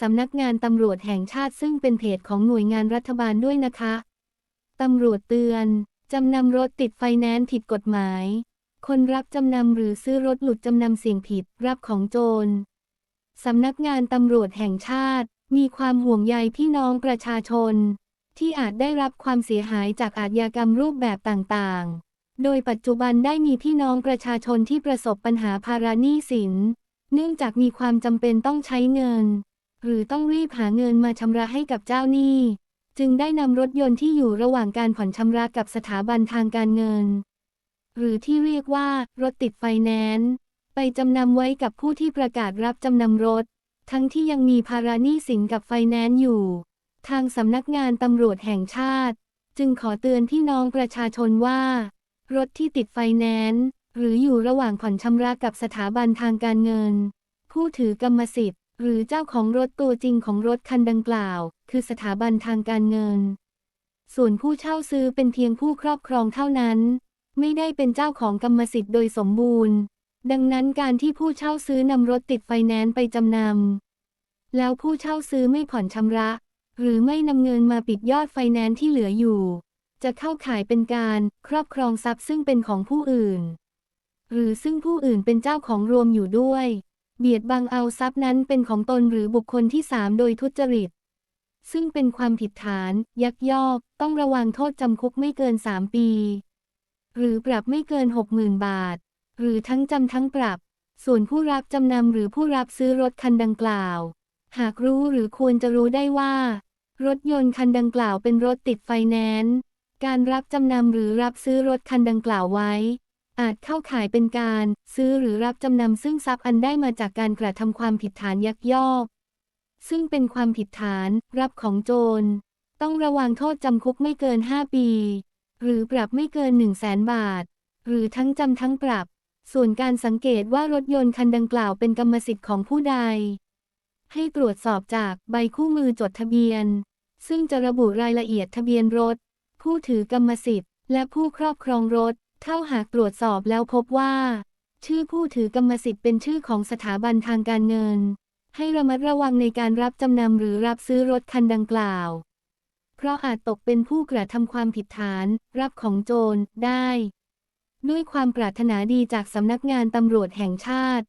สำนักงานตำรวจแห่งชาติซึ่งเป็นเพจของหน่วยงานรัฐบาลด้วยนะคะ ตำรวจเตือน จำนำรถติดไฟแนนซ์ผิดกฎหมาย คนรับจำนำหรือซื้อรถหลุดจำนำเสี่ยงผิด รับของโจร สำนักงานตำรวจแห่งชาติ มีความห่วงใยพี่น้องประชาชน ที่อาจได้รับความเสียหายจากอาชญากรรมรูปแบบต่างๆ โดยปัจจุบันได้มีพี่น้องประชาชนที่ประสบปัญหาภาระหนี้สิน เนื่องจากมีความจำเป็นต้องใช้เงิน หรือต้องรีบหาเงินมาชำระให้กับเจ้าหนี้ จึงได้นำรถยนต์ที่อยู่ระหว่างการผ่อนชำระกับสถาบันทางการเงิน หรือที่เรียกว่ารถติดไฟแนนซ์ไปจำนำไว้กับผู้ที่ประกาศรับจำนำรถ ทั้งที่ยังมีภาระหนี้สินกับไฟแนนซ์อยู่ ทางสำนักงานตำรวจแห่งชาติ จึงขอเตือนพี่น้องประชาชนว่า รถที่ติดไฟแนนซ์หรืออยู่ระหว่างผ่อนชำระกับสถาบันทางการเงิน ผู้ถือกรรมสิทธิ์ หรือเจ้าของรถตัวจริงของรถคันดังกล่าว คือสถาบันทางการเงิน ส่วนผู้เช่าซื้อเป็นเพียงผู้ครอบครองเท่านั้น ไม่ได้เป็นเจ้าของกรรมสิทธิ์โดยสมบูรณ์ ดังนั้นการที่ผู้เช่าซื้อนำรถติดไฟแนนซ์ไปจำนำแล้วผู้เช่าซื้อไม่ผ่อนชำระ หรือไม่นำเงินมาปิดยอดไฟแนนซ์ที่เหลืออยู่ จะเข้าข่ายเป็นการครอบครองทรัพย์ซึ่งเป็นของผู้อื่น หรือซึ่งผู้อื่นเป็นเจ้าของรวมอยู่ด้วย เบียดบังเอาทรัพย์นั้นเป็นของตนหรือบุคคลที่สามโดยทุจริต ซึ่งเป็นความผิดฐาน ยักยอก ต้องระวังโทษจำคุกไม่เกิน3ปี หรือปรับไม่เกิน60,000บาท หรือทั้งจำทั้งปรับ ส่วนผู้รับจำนำหรือผู้รับซื้อรถคันดังกล่าว หากรู้หรือควรจะรู้ได้ว่า รถยนต์คันดังกล่าวเป็นรถติดไฟแนนซ์การรับจำนำหรือรับซื้อรถคันดังกล่าวไว้ อาจเข้าข่ายเป็นการ ซื้อหรือรับจำนำซึ่งทรัพย์อันได้มาจากการกระทำความผิดฐานยักยอก ซึ่งเป็นความผิดฐาน รับของโจร ต้องระวังโทษจำคุกไม่เกิน 5 ปี หรือปรับไม่เกิน 1 0 0 0 0แสนบาท หรือทั้งจำทั้งปรับ ส่วนการสังเกตว่ารถยนต์คันดังกล่าวเป็นกรรมสิทธิ์ของผู้ใด ให้ตรวจสอบจากใบคู่มือจดทะเบียน ซึ่งจะระบุรายละเอียดทะเบียนรถ ผู้ถือกรรมสิทธิ์ และผู้ครอบครองรถ เท่าหากตรวจสอบแล้วพบว่า ชื่อผู้ถือกรรมสิทธิ์เป็นชื่อของสถาบันทางการเงิน ให้ระมัดระวังในการรับจำนำหรือรับซื้อรถคันดังกล่าว เพราะอาจตกเป็นผู้กระทำความผิดฐาน รับของโจรได้ ด้วยความปรารถนาดีจากสำนักงานตำรวจแห่งชาติ